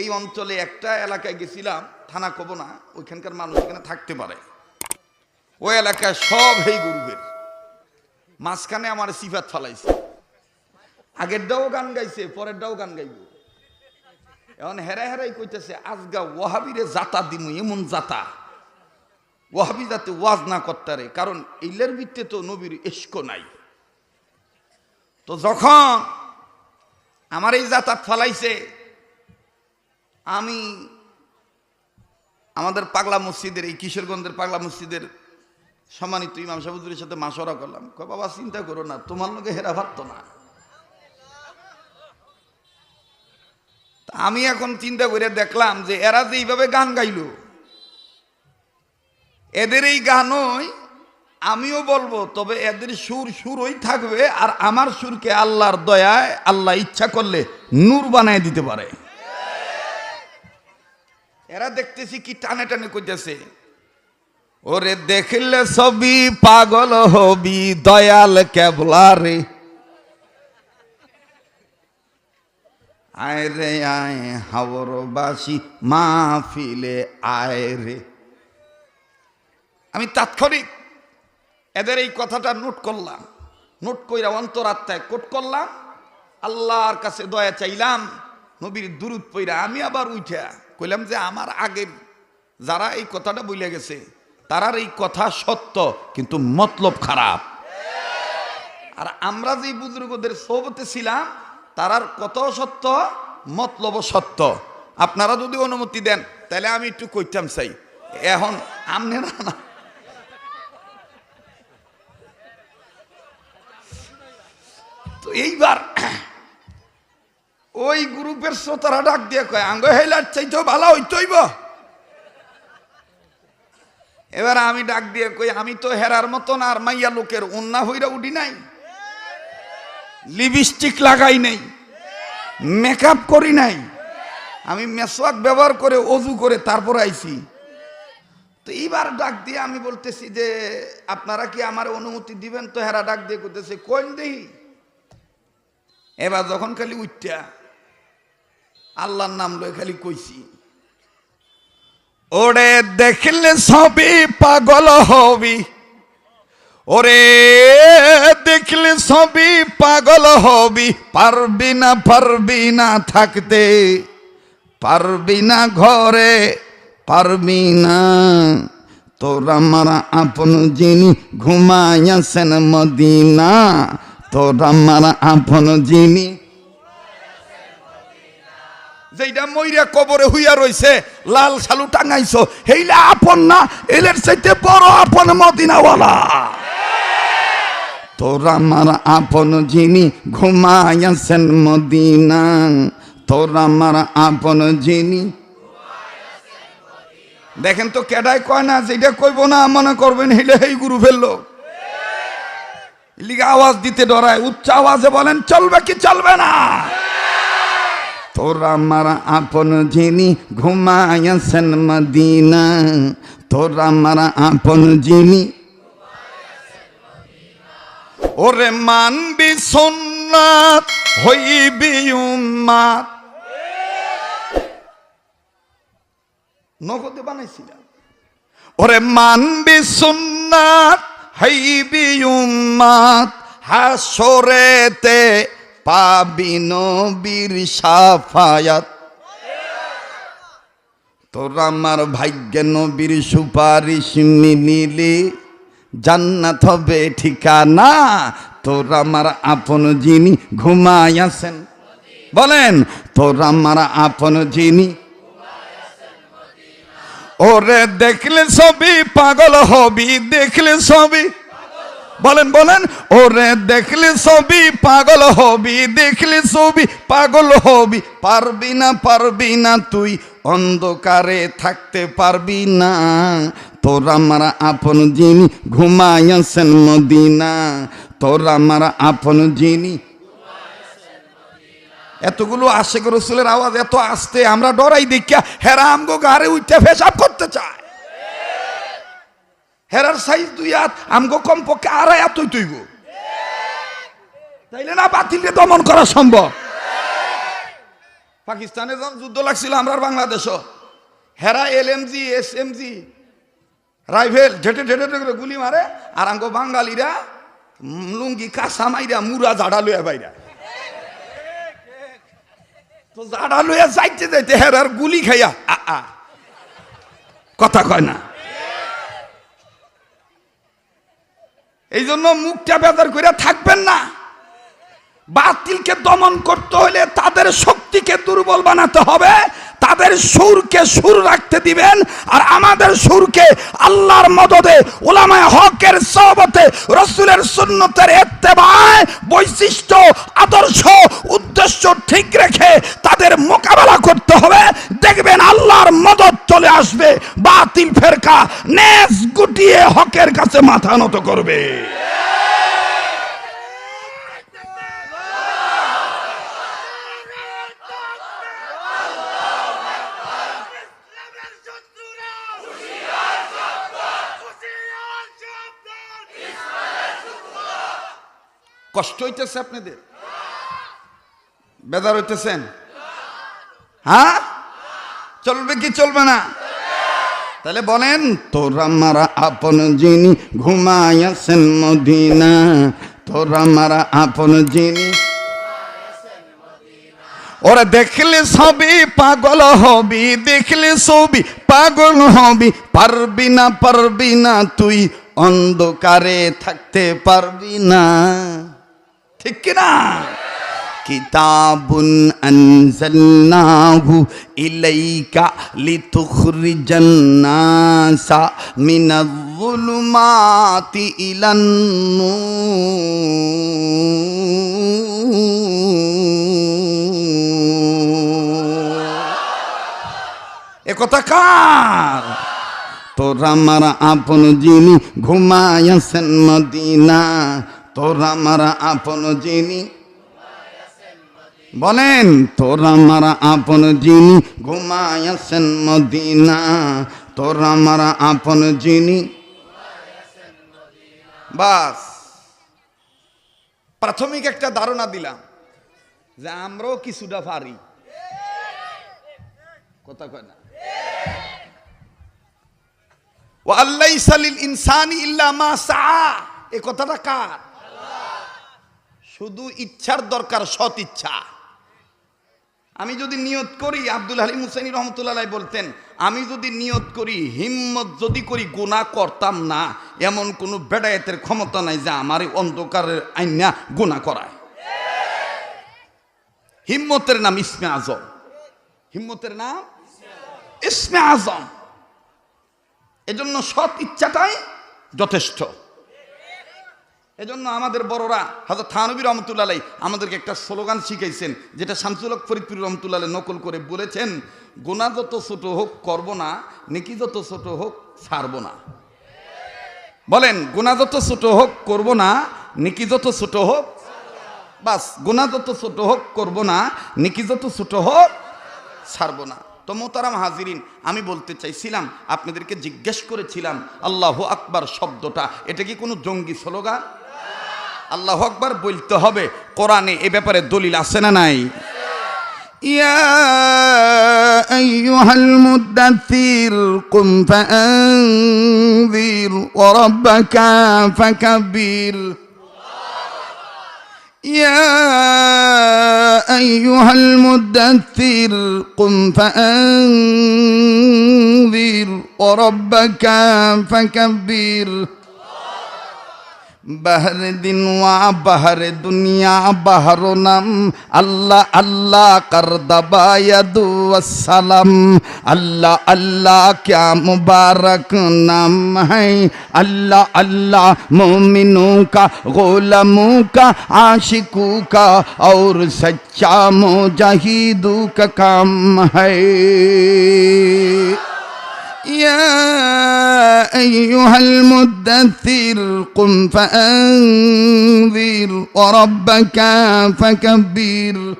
এই অঞ্চলে একটা এলাকায় গেছিলাম, থানা কব না, ওইখানকার মানুষ এখানে থাকতে পারে। ওই এলাকায় সব হেই গ্রুপের মাঝখানে আমার সিফাত ফালাইছে। আগেরটাও গান গাইছে, পরেরটাও গান গাইব। এখন হেরা হেরাই কইতেছে, আজগা ওয়াহাবিরে জাতা দিমু, এমন জাতা। ওয়াহাবি যাতে ওয়াজ না করতারে, কারণ ইলের ভিত্তে তো নবীর ইস্ক নাই। তো যখন আমার এই জাতাত ফালাইছে আমি আমাদের পাগলা মসজিদের, এই কিশোরগঞ্জের পাগলা মসজিদের সম্মানিত ইমাম সাহুদুরের সাথে মাসরা করলাম। কয়, বাবা, চিন্তা করো না, তোমার লোকে হেরা ভাবতো না। আমি এখন চিন্তা করে দেখলাম যে এরা যে এইভাবে গান গাইলো, এদের এই গানই আমিও বলব, তবে এদের সুর সুরই থাকবে, আর আমার সুরকে আল্লাহর দয়ায়, আল্লাহ ইচ্ছা করলে নূর বানায় দিতে পারে। এরা দেখতেছি কি টানে টানে করতেছে। ওরে দেখলে সবই পাগল হবি, দয়াল কেবলা রে। আয় রে, আয় হাওরবাসী, মাহফিলে আয় রে। আমি তাৎক্ষণিক এদের এই কথাটা নোট করলাম। নোট কইরা অন্তরাত্মায় কোট করলাম। আল্লাহর কাছে দয়া চাইলাম, নবীর দুরুদ পইরা আমি আবার উঠা কইলাম যে আমার আগের যারা এই কথাটা বইলে গেছে, তারার এই কথা সত্য, কিন্তু মতলব খারাপ। আর আমরা যে বুজুর্গদের সোবতে ছিলাম, তারার কত সত্য মতলব সত্য। আপনারা যদি অনুমতি দেন, তাহলে আমি একটু কইতাম চাই। এখন আমনেরা না। তো এইবার ওই গ্রুপের শ্রোতারা ডাক দিয়ে কয়, আঙ্গ হেলার চাইতেও ভালো হইতইব? এবার আমি ডাক দিয়ে কই, আমি তো হেরার মতন আর মাইয়া লোকের উন্না হইরা উঠি নাই। লিপস্টিক লাগাই নাই। মেকআপ করি নাই। আমি মেসওয়াক ব্যবহার করে অজু করে তারপর আইছি। তো এইবার ডাক দিয়ে আমি বলতেছি যে, আপনারা কি আমার অনুমতি দিবেন? তো হেরা ডাক দিয়ে করতেছে কোন দেই। এবার যখন খালি উঠটা আল্লাহর নাম লয়ে খালি কইছি। ওরে দেখলে সবই পাগল হবি। ওরে দেখলে সবই পাগল হবি। পারবি না পারবি না থাকতে, পারবি না ঘরে, পারবি না। তোর আমার আপন যিনি ঘুমাইয়াছেন মদিনা, তোর আমার আপন যিনি যেইটা মইরা কবরে হইয়া রইছে, লাল সালু টাঙাইছো, হেইলা আপন না, এলের চাইতে বড় আপন মদিনাওয়ালা। তোর আমার আপন যিনি ঘুমাইয়াছেন মদিনা, তোর আমার আপন যিনি দেখেন তো কেডাই কয় না যেটা কইব না, মনে করবেন হেলে হেই গুরু ফেলল। লিগে আওয়াজ দিতে ডরায়, উচ্চ আওয়াজে বলেন, চলবে কি চলবে না? তোর আমার আপন যিনি ঘুমায়াছেন মদিনা। তোর আমার আপন যিনি ওরে মানবি সুন্নাত, হইবি উম্মাত। নগদে বানাইছিলাম। ওরে মানবি সুন্নাত, হইবি উম্মাত। হাসরেতে পাবি নবীর সাফায়াত। তোর আমার ভাগ্যে নবীর সুপারিশ মিলিলি, জান্নাত হবে ঠিকানা। তোর আমার আপন যিনি ঘুমায়াছেন বলেন, তোর আমার আপন যিনি ওরে দেখলে সবই পাগল হবি, দেখলে সবই বলেন বলেন, ওরে দেখলে ছবি, পাগল হবি, দেখলে ছবি, পাগল হবি, পারবি না পারবি না তুই, অন্ধকারে থাকতে পারবি না। তোর আমার আপন যিনি ঘুমাইয়াছেন মদিনা, তোর আমার আপন যিনি এতগুলো আশেখ রসুলের আওয়াজ এত আসতে আমরা ডরাই দেখিয়া হেরা আমগো গাড়ে উঠতে ফেসাব করতে চায়। হেরার সাইজ দুই হাত, আমগো কমপক্ষে আড়াই হাত তুই তুইব তাইলে না বাতিলকে দমন করা সম্ভব? পাকিস্তানে যখন যুদ্ধ লাগছিল আমরা বাংলাদেশও। হেরা L M G S M G rifle, ঢেটে ঢেটে করে গুলি মারে, আর আঙ্গ বাঙালিরা লুঙ্গি, কাঁচা মাইরা মুরা জাডা লইয়া বাইরা। তো জাডা লইয়া যাইতে যাইতে হেরার গুলি খাইয়া আ। কথা কয় না। এই জন্য মুখটা বেদার করে থাকবেন না। বাতিলকে দমন করতে হলে তাদের শক্তিকে দুর্বল বানাতে হবে, তাদের সুরকে সুর রাখতে দিবেন, আর আমাদের সুরকে আল্লাহর মদদে ওলামায় হকের সহবতে, রসুলের সুন্নতের এত্তেবায়, বৈশিষ্ট্য, আদর্শ, উদ্দেশ্য ঠিক রেখে তাদের মোকাবেলা করতে হবে দেখবেন আল্লাহর মদত চলে আসবে, বাতিল ফেরকা নেস গুটিয়ে হকের কাছে মাথা নত করবে। কষ্ট হইতেছে আপনাদের? বেদার হইতেছেন? হ্যাঁ? চলবে কি চলবে না? তাহলে বলেন, তোরা মারা আপন যিনি ঘুমায়াছেন মদিনা। তোরা মারা আপন যিনি ওরা দেখলে সবই পাগল হবি, দেখলে সবই পাগল হবি। পারবি না পারবি না, তুই অন্ধকারে থাকতে পারবি না। ঠিক কিনা? কিতাবুন আনজালনাহু ইলাইকা লিতুখরিজান নাসা মিনাজ-যুলুমাতি ইলান নূর এ কথা কার? তোরা মারা আপন যিনি ঘুমায়াছেন মদিনা। তোরা মারা আপন যিনি বলেন, তোরা মারা আপন যিনি ঘুমায়াছেন মদিনা। তোরা মারা আপন যিনি বাস। প্রাথমিক একটা ধারণা দিলাম যে আমরাও কিছুটা পারি। কথা কয় না? ও আল্লাহ সালিল ইনসানি ইল্লা মা সা এ কথাটা কার? শুধু ইচ্ছার দরকার, সৎ ইচ্ছা। আমি যদি নিয়ত করি, আব্দুল হালিম হুসেনি রহমতুল্লাহ বলতেন, আমি যদি নিয়ত করি, হিম্মত যদি করি গুণা করতাম না। এমন কোনো বেড়ায়েতের ক্ষমতা নাই যে আমার অন্ধকারের আইনা গুণা করায়। হিম্মতের নাম ইসমে আজম। হিম্মতের নাম ইসমে আজম। এজন্য সৎ ইচ্ছাটাই যথেষ্ট। এজন্য আমাদের বড়রা হাজর থানবী রহমতুল্লাহ আমাদেরকে একটা স্লোগান শিখাইছেন, যেটা শামসুলক ফরিদপুর রহমতুল্লাহ নকল করে বলেছেন গোনা যত ছোট হোক করব না, নেকি যত ছোট হোক ছাড়বো না। বলেন গোনা যত ছোট হোক করব না, নেকি যত ছোট হোক বাস গোনা যত ছোট হোক করব না, নেকি যত ছোট হোক ছাড়বো না। তো মোতারাম হাজিরিন, আমি বলতে চাইছিলাম, আপনাদেরকে জিজ্ঞেস করেছিলাম, আল্লাহ আকবার শব্দটা, এটা কি কোনো জঙ্গি স্লোগান? আল্লাহ আকবার বলতে হবে কোরআনে এ ব্যাপারে দলিল আছে না নাই يا أيها المدثر قم فأنذر وربك فكبر يا أيها المدثر قم فأنذر وربك فكبر বাহার দিনওয়া, বাহারে দুনিয়া, বাহারো নাম। আল্লাহ আল্লাহ করদাবায়াদু আসসালাম আল্লাহ আল্লাহ, ক্যা মুবারক নাম হ্যাঁ। আল্লাহ আল্লাহ, মোমিনু কা, গোলামু কা, আশিকু কা ওর সচ্চা মুজাহিদু কা কাম হ্যাঁ। يا أيها المدثر قم فأنذر وربك فكبر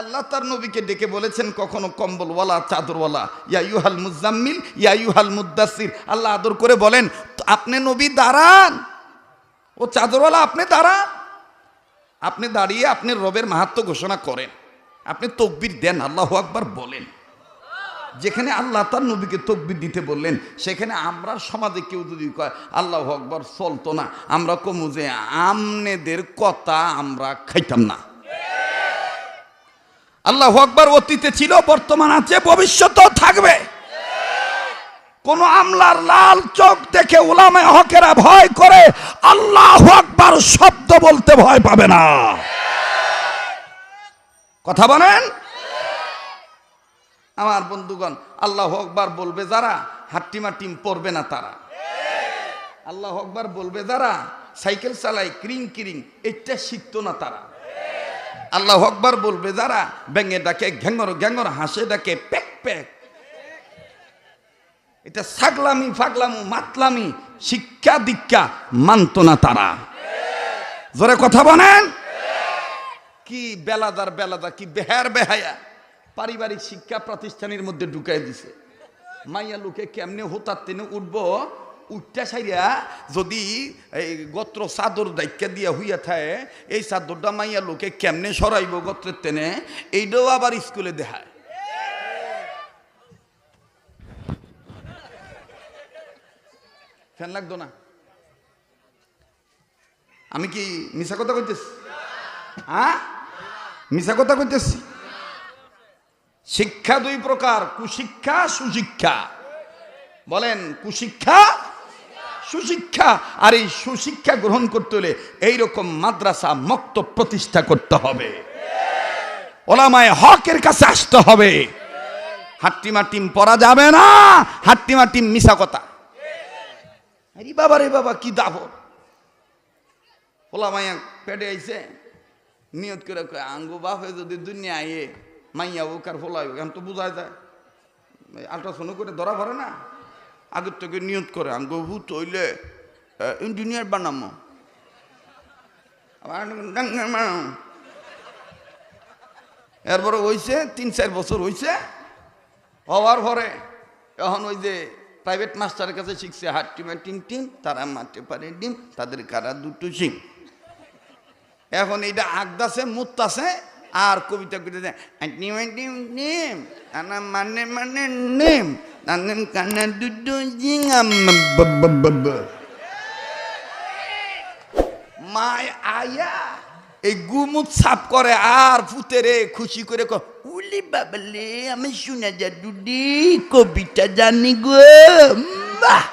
আল্লাহ তার নবীকে ডেকে বলেছেন কখনো কম্বলওয়ালা চাদরওয়ালা ইয়া ইউহাল মুজাম্মিল ইয়া ইউহাল মুদাসির আল্লাহ আদর করে বলেন "তো আপনি নবী দাঁড়ান ও চাদরওয়ালা আপনি দাঁড়ান আপনি দাঁড়িয়ে আপনি রবের মাহাত্ম ঘোষণা করেন আপনি তকবির দেন আল্লাহ আকবার বলেন যেখানে আল্লাহ তার নবীকে তকবির দিতে বললেন, সেখানে আমরা সমাজে কেউ যদি কয়, আল্লাহ আকবার, চলতো না। আমরা কমু যে আমনেদের কথা আমরা খাইতাম না। আল্লাহ আকবার অতীতে ছিল, বর্তমান আছে, ভবিষ্যতেও থাকবে। কোন আমলার লাল চোখ দেখে ওলামে হকেরা ভয় করে, আল্লাহ আকবার শব্দ বলতে ভয় পাবে না। কথা বলেন? আমার বন্ধুগণ, আল্লাহ আকবার বলবে যারা হাট্টিমা টিম পড়বে না তারা। আল্লাহ আকবার বলবে যারা, সাইকেল চালায় ক্রিং ক্রিং এটা শিখতো না তারা। আল্লাহ আকবার বলবে যারা, ব্যাঙে ডাকে ঘ্যাঙ্গর ঘ্যাঙর, হাসে ডাকে প্যাক প্যাক এটা ছাগলামি, ফাগলামু, মাতলামি, শিক্ষা দীক্ষা মানত না তারা। জোরে কথা বলেন? কি বেলাদার বেলাদা, কি বেহার বেহায়া। পারিবারিক শিক্ষা প্রতিষ্ঠানের মধ্যে ঢুকাই দিছে। মাইয়া লোকে কেমনে হতার তেনে উঠব? উঠটা সাইয়া যদি এই গোত্র চাদর দায়িত্ব দিয়া হইয়া থাকে এই চাদরটা মাইয়া লোকে কেমনে সরাইব গোত্রের তেনে? এইটাও আবার স্কুলে দেখায়। ফ্যান লাগতো না? আমি কি মিশা কথা কইতেছি? হ্যাঁ? মিশা কথা কইতেছি? শিক্ষা দুই প্রকার, কুশিক্ষা, সুশিক্ষা। বলেন, কুশিক্ষা, সুশিক্ষা। আর এই সুশিক্ষা গ্রহণ করতে হলে এইরকম মাদ্রাসা মক্ত প্রতিষ্ঠা করতে হবে। ওলামায় হকের কাছে আসতে হবে। হাট্টিমা টিম পরা যাবে না হাট্টিমা টিম মিশা কথা। আরে বাবা রে বাবা, কি দাব ওলা মাইয়া পেটে আইছে, নিয়ত করে আঙ্গু বাপে যদি দুনিয়া আইয়ে মাইয়া ও কার ফোলা এখন তো বোঝা যায়। আল্ট্রাসাউন্ড করে ধরা পড়ে না। আগের থেকে নিয়ত করে, আঙ্গু ভূত হইলে ইঞ্জিনিয়ার বানামো। এরপরে হইছে, তিন চার বছর হইছে। হওয়ার পরে এখন ওই যে প্রাইভেট মাস্টারের কাছে শিখছে হাট্টি টিম টিম, তারা মারতে পারে ডিম, তাদের কারা দুটো সিং এখন এইটা আগদাছে মুত্তাছে আর কবিতা টিম মানে মানে মায় আয়া, এই করে আর ফুতেরে খুশি করে উলি বাবলে, আমি শুনে যা দুডি কবিতা জানি গো, বাহ!